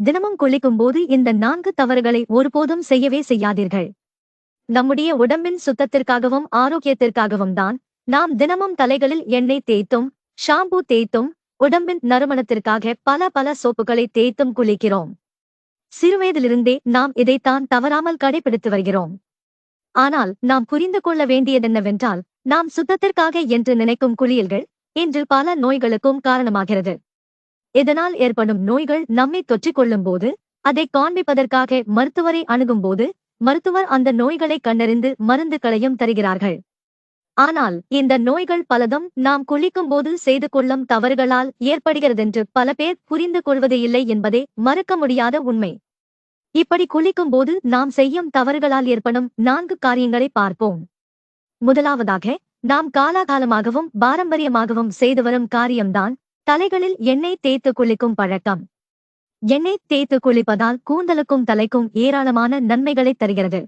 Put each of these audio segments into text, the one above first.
தினமும் குளிக்கும் போது இந்த நான்கு தவறுகளை ஒருபோதும் செய்யவே செய்யாதீர்கள். நம்முடைய உடம்பின் சுத்தத்திற்காகவும் ஆரோக்கியத்திற்காகவும் தான் நாம் தினமும் தலைகளில் எண்ணெய் தேய்த்தும் ஷாம்பு தேய்த்தும் உடம்பின் நறுமணத்திற்காக பல பல சோப்புகளை தேய்த்தும் குளிக்கிறோம். சிறுவயதிலிருந்தே நாம் இதைத்தான் தவறாமல் கடைபிடித்து வருகிறோம். ஆனால் நாம் புரிந்து கொள்ள வேண்டியதென்னவென்றால் நாம் சுத்தத்திற்காக என்று நினைக்கும் குளியல்கள் இன்று பல நோய்களுக்கும் காரணமாகிறது. இதனால் ஏற்படும் நோய்கள் நம்மை தொற்றிக் கொள்ளும் போது அதை காண்பிப்பதற்காக மருத்துவரை அணுகும்போது மருத்துவர் அந்த நோய்களை கண்டறிந்து மருந்துகளையும் தருகிறார்கள். ஆனால் இந்த நோய்கள் பலதும் நாம் குளிக்கும் போது செய்து கொள்ளும் தவறுகளால் ஏற்படுகிறதென்று பல பேர் புரிந்து கொள்வது இல்லை என்பதே மறுக்க முடியாத உண்மை. இப்படி குளிக்கும் போது நாம் செய்யும் தவறுகளால் ஏற்படும் நான்கு காரியங்களை பார்ப்போம். முதலாவதாக நாம் காலாகாலமாகவும் பாரம்பரியமாகவும் செய்து வரும் காரியம்தான் தலைகளில் எண்ணெய் தேய்த்து குளிக்கும் பழக்கம். எண்ணெய் தேய்த்து குளிப்பதால் கூந்தலுக்கும் தலைக்கும் ஏராளமான நன்மைகளை தருகிறது.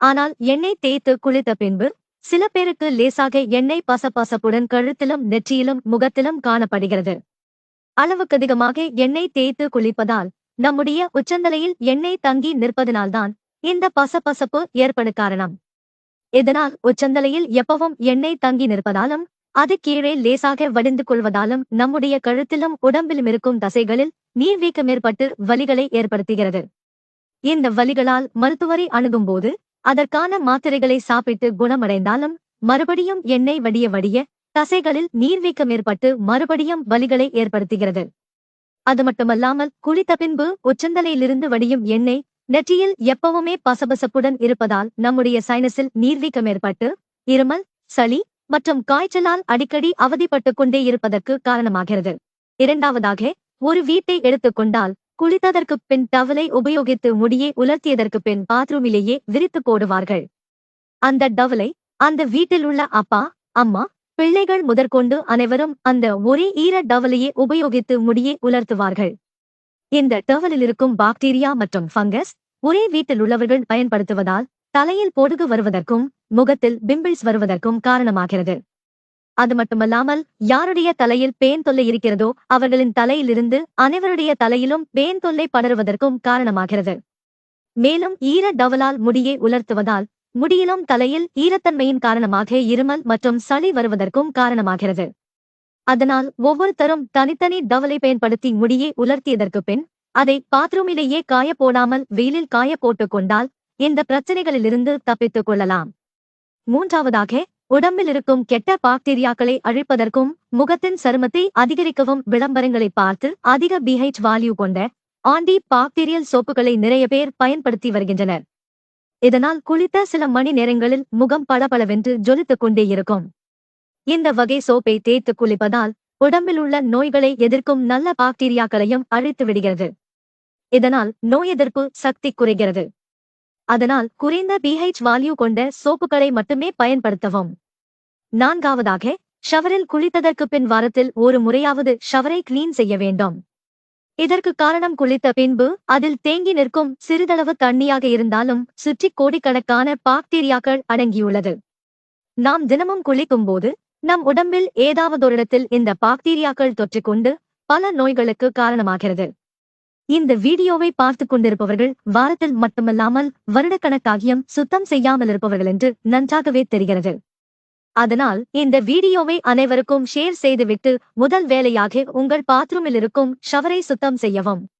ஆனால் எண்ணெய் தேய்த்து குளித்த பின்பு சில பேருக்கு லேசாக எண்ணெய் பசபசப்புடன் கழுத்திலும் நெற்றியிலும் முகத்திலும் காணப்படுகிறது. அளவுக்கதிகமாக எண்ணெய் தேய்த்து குளிப்பதால் நம்முடைய உச்சந்தலையில் எண்ணெய் தங்கி நிற்பதனால்தான் இந்த பசபசப்பு ஏற்பட காரணம். இதனால் உச்சந்தலையில் எப்பவும் எண்ணெய் தங்கி நிற்பதாலும் அது கீழே லேசாக வடிந்து கொள்வதாலும் நம்முடைய கழுத்திலும் உடம்பிலும் இருக்கும் தசைகளில் நீர்வீக்கம் ஏற்பட்டு வலிகளை ஏற்படுத்துகிறது. இந்த வலிகளால் மருத்துவரை அணுகும்போது அதற்கான மாத்திரைகளை சாப்பிட்டு குணமடைந்தாலும் மறுபடியும் எண்ணெய் வடிய வடிய தசைகளில் நீர்வீக்கம் ஏற்பட்டு மறுபடியும் வலிகளை ஏற்படுத்துகிறது. அது மட்டுமல்லாமல் குளித்த பின்பு உச்சந்தலையிலிருந்து வடியும் எண்ணெய் நெற்றியில் எப்பவுமே பசபசப்புடன் இருப்பதால் நம்முடைய சைனஸில் நீர்வீக்கம் ஏற்பட்டு இருமல் சளி மற்றும் காய்ச்சலால் அடிக்கடி அவதிப்பட்டுக் கொண்டே இருப்பதற்கு காரணமாகிறது. இரண்டாவதாக ஒரு வீட்டை எடுத்துக்கொண்டால் குளித்ததற்குப் பின் டவலை உபயோகித்து முடியை உலர்த்தியதற்கு பின் பாத்ரூமிலேயே விரித்து போடுவார்கள். அந்த டவலை அந்த வீட்டில் உள்ள அப்பா அம்மா பிள்ளைகள் முதற்கொண்டு அனைவரும் அந்த ஒரே ஈர டவலையே உபயோகித்து முடியை உலர்த்துவார்கள். இந்த டவலில் இருக்கும் பாக்டீரியா மற்றும் ஃபங்கஸ் ஒரே வீட்டில் உள்ளவர்கள் பயன்படுத்துவதால் தலையில் பொடுகு வருவதற்கும் முகத்தில் பிம்பிள்ஸ் வருவதற்கும் காரணமாகிறது. அது மட்டுமல்லாமல் யாருடைய தலையில் பேன் தொல்லை இருக்கிறதோ அவர்களின் தலையிலிருந்து அனைவருடைய தலையிலும் பேன் தொல்லை படருவதற்கும் காரணமாகிறது. மேலும் ஈர டவலால் முடியை உலர்த்துவதால் முடியிலும் தலையில் ஈரத்தன்மையின் காரணமாக இருமல் மற்றும் சளி வருவதற்கும் காரணமாகிறது. அதனால் ஒவ்வொருத்தரும் தனித்தனி டவலை பயன்படுத்தி முடியை உலர்த்தியதற்கு பின் அதை பாத்ரூமிலேயே காய போடாமல் வெயிலில் காய போட்டுக் கொண்டால் இந்த பிரச்சனைகளிலிருந்து தப்பித்துக் கொள்ளலாம். மூன்றாவதாக உடம்பில் இருக்கும் கெட்ட பாக்டீரியாக்களை அழிப்பதற்கும் முகத்தின் சருமத்தை அதிகரிக்கவும் விளம்பரங்களை பார்த்து அதிக பிஹெச் வால்யூ கொண்ட ஆண்டி பாக்டீரியல் சோப்புகளை நிறைய பேர் பயன்படுத்தி வருகின்றனர். இதனால் குளித்த சில மணி நேரங்களில் முகம் பளபளவென்று ஜொலித்துக் கொண்டே இருக்கும். இந்த வகை சோப்பை தேய்த்து குளிப்பதால் உடம்பில் உள்ள நோய்களை எதிர்க்கும் நல்ல பாக்டீரியாக்களையும் அழித்து விடுகிறது. இதனால் நோய் எதிர்ப்பு சக்தி குறைகிறது. அதனால் குறைந்த பிஹெச் வால்யூ கொண்ட சோப்புகளை மட்டுமே பயன்படுத்தவும். நான்காவதாக ஷவரில் குளித்ததற்கு பின் வாரத்தில் ஒரு முறையாவது ஷவரை கிளீன் செய்ய வேண்டும். இதற்கு காரணம் குளித்த பின்பு அதில் தேங்கி நிற்கும் சிறிதளவு தண்ணியாக இருந்தாலும் சுற்றி கோடிக்கணக்கான பாக்டீரியாக்கள் அடங்கியுள்ளது. நாம் தினமும் குளிக்கும் போது நம் உடம்பில் ஏதாவதொரிடத்தில் இந்த பாக்டீரியாக்கள் தொற்றிக்கொண்டு பல நோய்களுக்கு காரணமாகிறது. இந்த வீடியோவை பார்த்துக் கொண்டிருப்பவர்கள் வாரத்தில் மட்டுமல்லாமல் வருடக்கணக்காகியும் சுத்தம் செய்யாமல் இருப்பவர்கள் என்று நன்றாகவே தெரிகிறது. அதனால் இந்த வீடியோவை அனைவருக்கும் ஷேர் செய்துவிட்டு முதல் வேலையாக உங்கள் பாத்ரூமில் இருக்கும் ஷவரை சுத்தம் செய்யவும்.